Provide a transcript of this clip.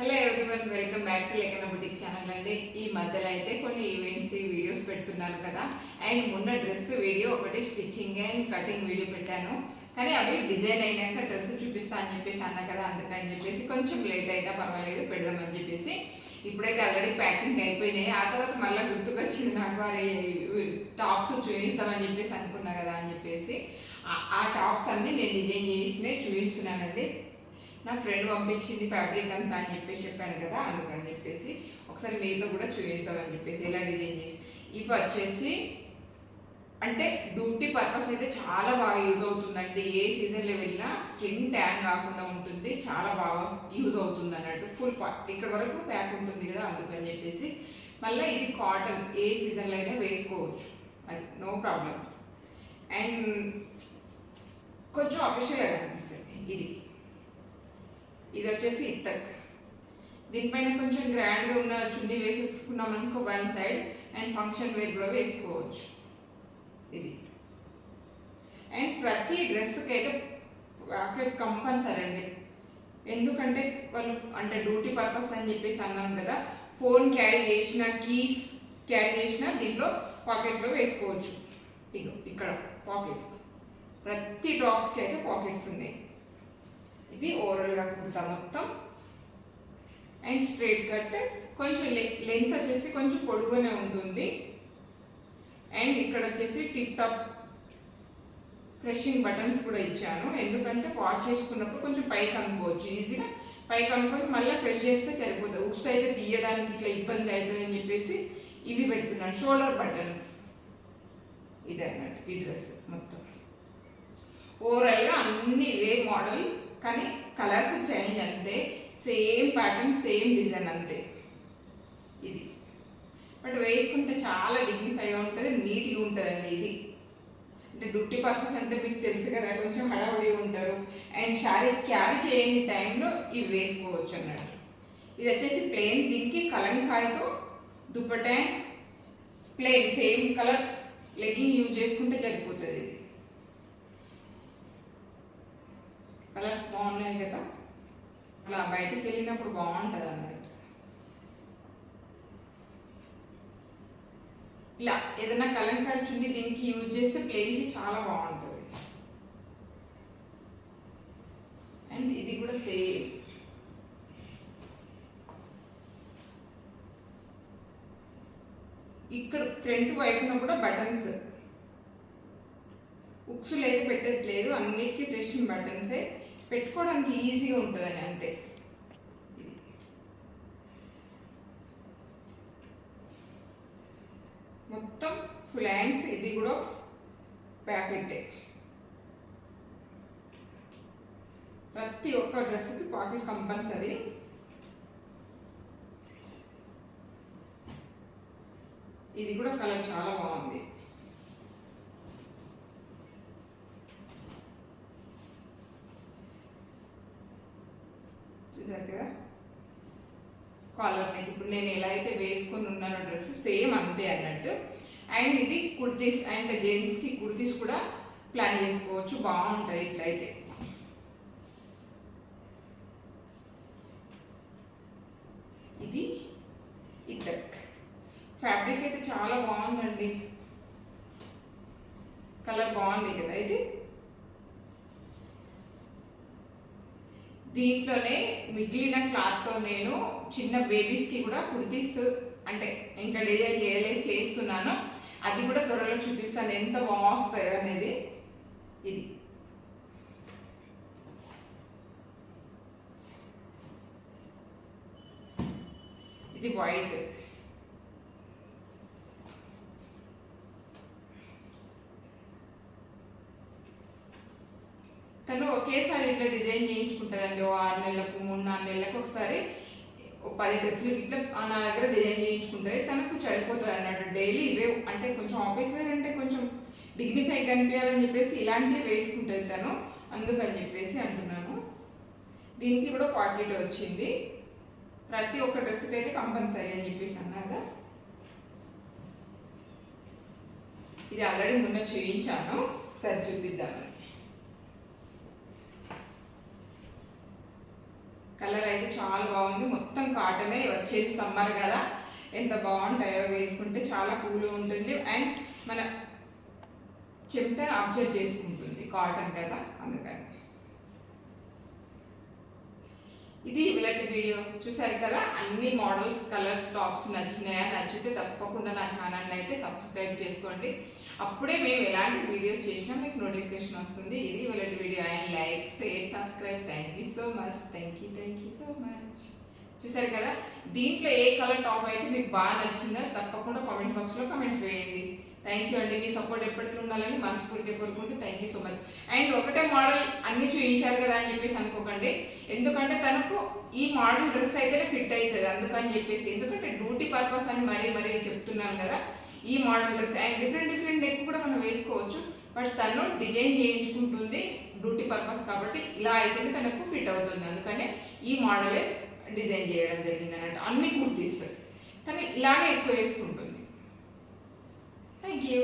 Hello everyone welcome back to లెక్కన boutique channel అండి. ఈ మధ్యలో అయితే కొన్ని ఈవెంట్స్ వీడియోస్ పెడుతున్నాను కదా. అండ్ మొన్న డ్రెస్ వీడియో ఒకటి స్టిచ్చింగ్ అండ్ కటింగ్ వీడియో పెట్టాను. కానీ అవి డిజైన్ అయినాక డ్రెస్ చూపిస్తా అని చెప్పేసి అన్నా కదా అందుకని చెప్పేసి కొంచెం లేట్ అయినా పర్వాలేదు పెడదామని చెప్పేసి. ఇప్పుడైతే ఆల్రెడీ ప్యాకింగ్ అయిపోయినాయి. ఆ తర్వాత మళ్ళీ గుర్తుకొచ్చింది నాకు అరే టాప్స్ చూపిస్తామని చెప్పేసి అనుకున్నా కదా అని చెప్పేసి. ఆ- టాప్స్ అన్ని నేను డిజైన్ చేసినవి చూపిస్తున్నానండి. నా ఫ్రెండ్ పంపించింది ఫ్యాబ్రిక్ అంతా అని చెప్పేసి చెప్పాను కదా అందుకని చెప్పేసి ఒకసారి మీతో కూడా చూపిస్తామని చెప్పేసి ఎలా డిజైన్ చేసి. ఇవి వచ్చేసి అంటే డ్యూటీ పర్పస్ అయితే చాలా బాగా యూజ్ అవుతుందండి. ఏ సీజన్లో వెళ్ళినా స్కిన్ ట్యాన్ కాకుండా ఉంటుంది చాలా బాగా యూజ్ అవుతుంది అన్నట్టు. ఫుల్ ఇక్కడ వరకు ప్యాక్ ఉంటుంది కదా అందుకని చెప్పేసి మళ్ళీ ఇది కాటన్ ఏ సీజన్లో అయినా వేసుకోవచ్చు. అది నో ప్రాబ్లమ్స్. అండ్ కొంచెం అఫిషియల్గా కనిపిస్తుంది ఇది. ఇది వచ్చేసి ఇత్తక్. దీనిపైన కొంచెం గ్రాండ్గా ఉన్న చున్నీ వేసేసుకున్నాం అనుకో one side and function wear కూడా వేసుకోవచ్చు. ఇది. అండ్ ప్రతి డ్రెస్కి అయితే ప్యాకెట్ కంపల్సరీ అండి. ఎందుకంటే వాళ్ళు అంటే డ్యూటీ పర్పస్ అని చెప్పేసి అన్నాం కదా ఫోన్ క్యారీ చేసిన కీస్ క్యారీ చేసిన దీంట్లో పాకెట్లో వేసుకోవచ్చు. ఇగో ఇక్కడ పాకెట్స్. ప్రతి టాప్స్కి అయితే పాకెట్స్ ఉన్నాయి. ఇది ఓవరాల్గా కుర్తా మొత్తం. అండ్ స్ట్రైట్ కట్ కొంచెం లెంత్ వచ్చేసి కొంచెం పొడుగునే ఉంటుంది. అండ్ ఇక్కడ వచ్చేసి టిప్ టాప్ ఫ్రెషింగ్ బటన్స్ కూడా ఇచ్చాను. ఎందుకంటే వాష్ చేసుకున్నప్పుడు కొంచెం పైకి అనుకోవచ్చు ఈజీగా పైకి అనుకొని మళ్ళీ ఫ్రెష్ చేస్తే సరిపోతుంది. ఉప్స్ అయితే తీయడానికి ఇట్లా ఇబ్బంది అవుతుంది అని చెప్పేసి ఇవి పెడుతున్నాను. షోల్డర్ బటన్స్ ఇది ఈ డ్రెస్ మొత్తం. ఓవరాల్గా అన్ని ఇవే మోడల్ కానీ కలర్స్ చేంజ్ అంతే సేమ్ ప్యాటర్న్ సేమ్ డిజైన్ అంతే. ఇది. బట్ వేసుకుంటే చాలా డిగ్నిఫైగా ఉంటుంది నీట్గా ఉంటుందండి ఇది. అంటే డ్యూటీ పర్పస్ అంటే మీకు తెలుసు కదా కొంచెం హడావుడిగా ఉంటారు. అండ్ శారీ క్యారీ చేయని టైంలో ఇవి వేసుకోవచ్చు అన్నట్టు. ఇది వచ్చేసి ప్లెయిన్ దీనికి కలంకారీతో dupatta plain same colour legging use చేసుకుంటే సరిపోతుంది ఇది. కలర్స్ బాగున్నాయి కదా. అలా బయటికి వెళ్ళినప్పుడు బాగుంటుంది అన్నట్టు. ఇలా ఏదైనా కలంకారీ చుండి దీనికి యూజ్ చేస్తే ప్లెయిన్కి చాలా బాగుంటుంది. అండ్ ఇది కూడా సేమ్ ఇక్కడ ఫ్రంట్ వైపున కూడా బటన్స్ ఉక్స్ లేదు పెట్టట్లేదు. అన్నిటికీ ఫ్రెష్ బటన్సే పెట్టుకోవడానికి ఈజీగా ఉంటుందని అంతే. మొత్తం ఫుల్ హ్యాండ్స్ ఇది కూడా ప్యాకెట్టే ప్రతి ఒక్క డ్రెస్కి పాకెట్ కంపల్సరీ. ఇది కూడా కలర్ చాలా బాగుంది. చూసారు కదా కాలర్ నెక్ ఇప్పుడు నేను ఎలా అయితే వేసుకొని ఉన్నానో డ్రెస్ సేమ్ అంతే అన్నట్టు. అండ్ ఇది కుర్తీస్ అండ్ జెంట్స్కి కుర్తీస్ కూడా ప్లాన్ చేసుకోవచ్చు. బాగుంటుంది ఇట్లయితే. ఇది ఇద్దక్ ఫ్యాబ్రిక్ అయితే చాలా బాగుందండి. కలర్ బాగుంది కదా ఇది? దీంట్లోనే మిగిలిన క్లాత్తో నేను చిన్న బేబీస్కి కూడా కుర్తీస్ అంటే ఇంకా డిజైన్ చేయలేదు చేస్తున్నాను అది కూడా త్వరలో చూపిస్తాను. ఎంత బాగుస్తాయో అనేది ఇది. ఇది వైట్. తను ఒకేసారి ఇట్లా డిజైన్ చేయించుకుంటుందండి. ఓ ఆరు నెలలకు మూడు నాలుగు నెలలకు ఒకసారి ఓ పది డ్రెస్సులకి ఇట్లా నా దగ్గర డిజైన్ చేయించుకుంటుంది తనకు సరిపోతుంది అన్నట్టు. డైలీ ఇవే అంటే కొంచెం ఆఫీస్ వేర్ అంటే కొంచెం డిగ్నిఫై కనిపించాలని చెప్పేసి ఇలాంటివి వేసుకుంటుంది తను. అందుకని చెప్పేసి అంటున్నాను. దీనికి కూడా పాకెట్ వచ్చింది. ప్రతి ఒక్క డ్రెస్కి అయితే కంపల్సరీ అని చెప్పేసి అన్నారు ఇది ఆల్రెడీ ముందు చూపించాను సరి చూపిద్దాము కలర్ అయితే చాలా బాగుంది. మొత్తం కాటనే వచ్చేది సమ్మర్ కదా. ఎంత బాగుంటాయో వేసుకుంటే చాలా కూల్ ఉంటుంది. అండ్ మన చెమట అబ్జర్వ్ చేసుకుంటుంది కాటన్ కదా. అందుకని. ఇది ఇలాంటి వీడియో చూసారు కదా? అన్ని మోడల్స్ కలర్స్ టాప్స్ నచ్చినాయా? నచ్చితే తప్పకుండా నా ఛానల్ని అయితే సబ్స్క్రైబ్ చేసుకోండి. అప్పుడే మేము ఎలాంటి వీడియోస్ చేసినా మీకు నోటిఫికేషన్ వస్తుంది. ఇది ఇలాంటి video. And like share subscribe thank you so much thank you thank you so much చూసారు కదా? దీంట్లో ఏ కలర్ టాప్ అయితే మీకు బాగా నచ్చిందో తప్పకుండా కామెంట్ బాక్స్లో కామెంట్స్ వేయండి థ్యాంక్ యూ అండి. మీ సపోర్ట్ ఎప్పటికీ ఉండాలని మనస్ఫూర్తిగా కోరుకుంటూ thank you so much and ఒకటే మోడల్ అన్ని చూపించారు కదా అని చెప్పేసి అనుకోకండి. ఎందుకంటే తనకు ఈ మోడల్ డ్రెస్ అయితేనే ఫిట్ అవుతుంది. అందుకని చెప్పేసి. ఎందుకంటే డ్యూటీ పర్పస్ అని మరీ మరీ చెప్తున్నాను కదా. ఈ model dress and different different neck కూడా మనం వేసుకోవచ్చు. బట్ తను డిజైన్ చేయించుకుంటుంది బ్యూటీ పర్పస్ కాబట్టి ఇలా అయితేనే తనకు ఫిట్ అవుతుంది. అందుకనే ఈ మోడలే డిజైన్ చేయడం జరిగింది అన్నట్టు. అన్ని కుర్తీస్ తను ఇలాగే ఎక్కువ వేసుకుంటుంది. Thank you